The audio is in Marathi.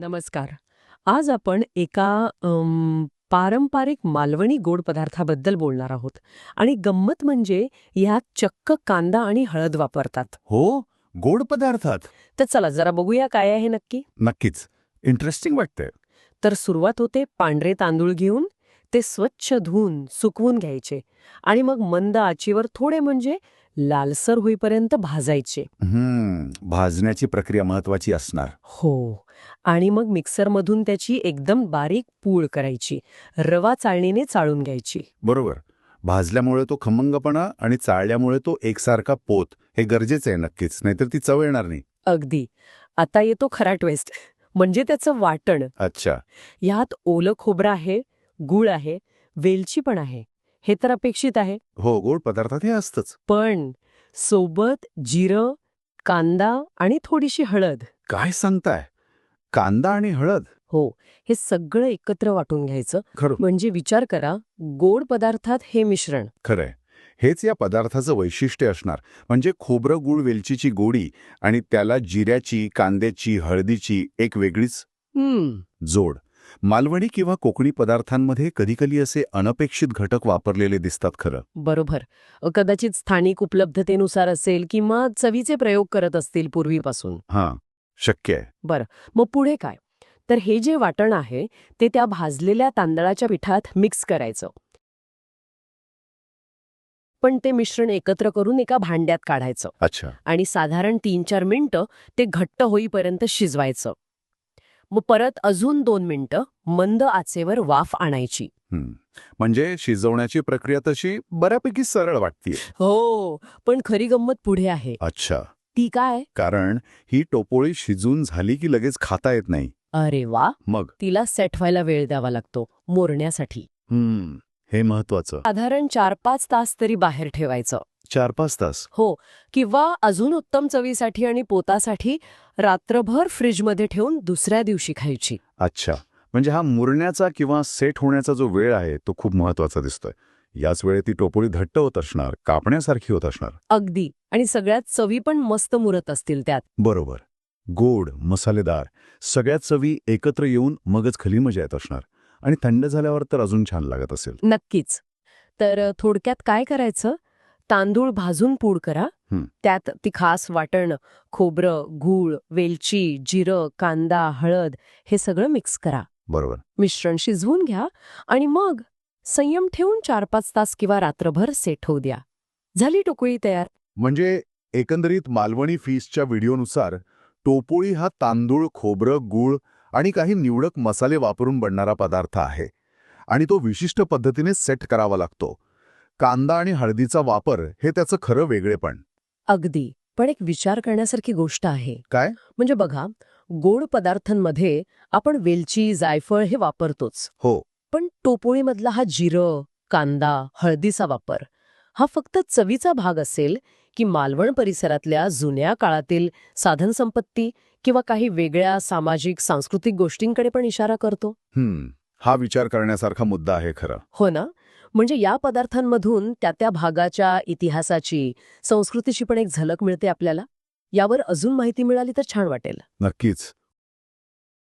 नमस्कार. आज आपण एका अम, पारंपरिक मालवणी गोड पदार्थाबद्दल बोलणार आहोत. आणि गंमत म्हणजे यात चक्क कांदा आणि हळद वापरतात. हो गोड पदार्थात. तर चला जरा बघूया काय आहे नक्की. नक्कीच. इंटरेस्टिंग वाटतंय. तर सुरुवात होते पांढरे तांदूळ घेऊन ते स्वच्छ धुवून सुकवून घ्यायचे आणि मग मंद आचीवर थोडे म्हणजे लालसर होईपर्यंत भाजायचे. हम्म भाजण्याची प्रक्रिया महत्वाची असणार. हो आणि मग मिक्सरमधून त्याची एकदम बारीक पूळ करायची रवा चाळणीने चाळून घ्यायची. बरोबर. भाजल्यामुळे तो खमंगपणा आणि चाळल्यामुळे तो एकसारखा पोत हे गरजेचं आहे नक्कीच नाहीतर ती चव येणार नाही. अगदी. आता येतो खरा ट्वेस्ट म्हणजे त्याचं वाटण. अच्छा. यात ओलं खोबरं आहे गूळ आहे वेलची पण आहे. हे तर अपेक्षित आहे. हो गोड पदार्थात हे असतंच. पण सोबत जिरं कांदा आणि थोडीशी हळद. काय सांगताय? कांदा आणि हळद? हो हे सगळं एकत्र वाटून घ्यायचं. खरं. म्हणजे विचार करा गोड पदार्थात हे मिश्रण. खरंय. हेच या पदार्थाचं वैशिष्ट्य असणार. म्हणजे खोबरं गुळ वेलचीची गोडी आणि त्याला जिऱ्याची कांद्याची हळदीची एक वेगळीच हम्म. जोड. मालवणी किंवा कोकणी पदार्थांमध्ये कधीकधी असे अनपेक्षित घटक वापरलेले दिसतात खरं. बरोबर. कदाचित स्थानिक उपलब्धतेनुसार असेल किंवा चवीचे प्रयोग करत असतील पूर्वीपासून. हां शक्य आहे. मग पुढे काय? तर हे जे वाटण आहे ते त्या भाजलेल्या तांदळाच्या पिठात मिक्स करायचं. पण ते मिश्रण एकत्र करून एका भांड्यात काढायचं. अच्छा. आणि साधारण तीन चार मिनिटं ते घट्ट होईपर्यंत शिजवायचं. मग परत अजून दोन मिनिटं मंद आचेवर वाफ आणायची. म्हणजे शिजवण्याची प्रक्रिया तशी बऱ्यापैकी सरळ वाटतीये. हो पण खरी गंमत पुढे आहे. अच्छा. ती काय? कारण ही टोपोळी शिजून झाली की लगेच खाता येत नाही. अरे वा. मग? तिला सेट व्हायला वेळ द्यावा लागतो मोरण्यासाठी. हम्म. हे महत्वाचं. साधारण चार पाच तास तरी बाहेर ठेवायचं. चार पाच तास. हो. किंवा अजून उत्तम चवीसाठी आणि पोतासाठी रात्रभर फ्रीजमध्ये ठेवून दुसऱ्या दिवशी खायची. अच्छा. म्हणजे हा मुरण्याचा किंवा सेट होण्याचा जो वेळ आहे तो खूप महत्त्वाचा दिसतोय. याच वेळी ती टोपोळी घट्ट होत असणार कापण्यासारखी होत असणार. अगदी. आणि सगळ्यात चवी पण मस्त मुरत असतील त्यात. बरोबर. गोड मसालेदार सगळ्यात चवी एकत्र येऊन मगच खली मजा येत असणार. आणि थंड झाल्यावर तर अजून छान लागत असेल. नक्कीच. तर थोडक्यात काय करायचं? तांदूळ भाजून पूड करा. त्यात ती खास वाटण खोबरं गूळ वेलची जिरं कांदा हळद हे सगळं मिक्स करा. बरोबर. मिश्रण शिजवून घ्या आणि मग संयम ठेवून चार पाच तास किंवा रात्रभर सेट होऊ द्या. झाली टोकळी तयार? म्हणजे एकंदरीत मालवणी फीसच्या व्हिडिओनुसार टोपोळी हा तांदूळ खोबरं गूळ आणि काही निवडक मसाले वापरून बनणारा पदार्थ आहे आणि तो विशिष्ट पद्धतीने सेट करावा लागतो. कांदा आणि हळदीचा वापर हे त्याचं खरं वेगळेपण अगदी. पण एक विचार करण्यासारखी गोष्ट आहे. काय? म्हणजे बघा गोड पदार्थांमध्ये आपण वेलची जायफळ हे वापरतोच. हो. पण टोपोळीमधला हा जिरं कांदा हळदीचा वापर हा फक्त चवीचा भाग असेल की मालवण परिसरातल्या जुन्या काळातील साधनसंपत्ती किंवा काही वेगळ्या सामाजिक सांस्कृतिक गोष्टींकडे पण इशारा करतो? हम्म. हा विचार करण्यासारखा मुद्दा आहे खरं. हो ना? म्हणजे या पदार्थांमधून त्या त्या भागाच्या इतिहासाची संस्कृतीची पण एक झलक मिळते आपल्याला? यावर अजून माहिती मिळाली तर छान वाटेल. नक्कीच.